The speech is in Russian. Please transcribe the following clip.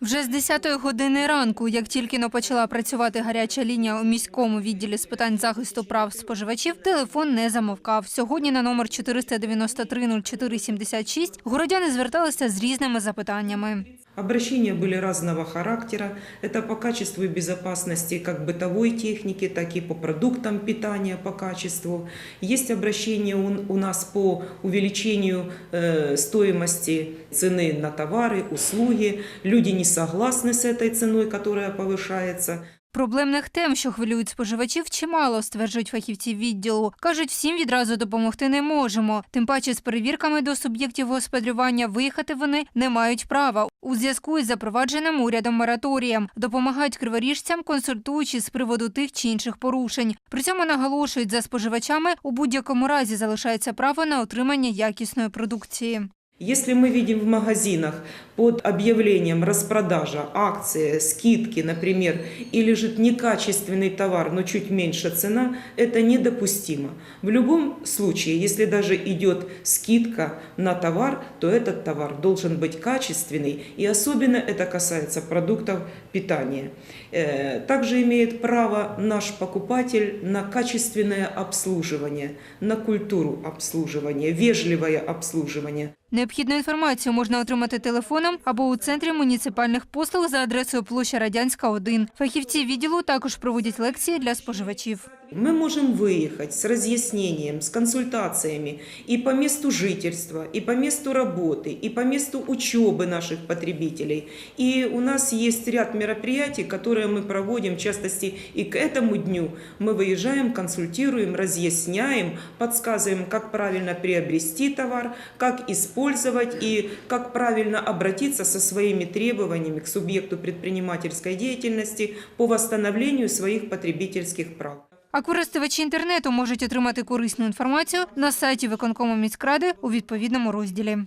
Вже з 10-ї години ранку, як тільки но почала працювати гаряча лінія у міському відділі з питань захисту прав споживачів, телефон не замовкав. Сьогодні на номер 493 0476 городяни зверталися з різними запитаннями. Обращения были разного характера. Это по качеству и безопасности как бытовой техники, так и по продуктам питания по качеству. Есть обращения у, нас по увеличению э, стоимости цены на товары, услуги. Люди не согласны с этой ценой, которая повышается. Проблемних тем, що хвилюють споживачів, чимало, стверджують фахівці відділу. Кажуть, всім відразу допомогти не можемо. Тим паче з перевірками до суб'єктів господарювання виїхати вони не мають права у зв'язку із запровадженим урядом мораторієм. Допомагають криворіжцям, консультуючи з приводу тих чи інших порушень. При цьому наголошують, за споживачами у будь-якому разі залишається право на отримання якісної продукції. Если мы видим в магазинах под объявлением распродажа, акции, скидки, например, и лежит некачественный товар, но чуть меньше цена, это недопустимо. В любом случае, если даже идет скидка на товар, то этот товар должен быть качественный, и особенно это касается продуктов питания. Э, Также имеет право наш покупатель на качественное обслуживание, на культуру обслуживания, вежливое обслуживание. Необхідну інформацію можна отримати телефоном або у центрі муніципальних послуг за адресою площа Радянська 1. Фахівці відділу також проводять лекції для споживачів. Мы можем выехать с разъяснением, с консультациями и по месту жительства, и по месту работы, и по месту учебы наших потребителей. И у нас есть ряд мероприятий, которые мы проводим, в частности, и к этому дню мы выезжаем, консультируем, разъясняем, подсказываем, как правильно приобрести товар, как использовать и как правильно обратиться со своими требованиями к субъекту предпринимательской деятельности по восстановлению своих потребительских прав. А користувачі інтернету можуть отримати корисну інформацію на сайті виконкому міськради у відповідному розділі.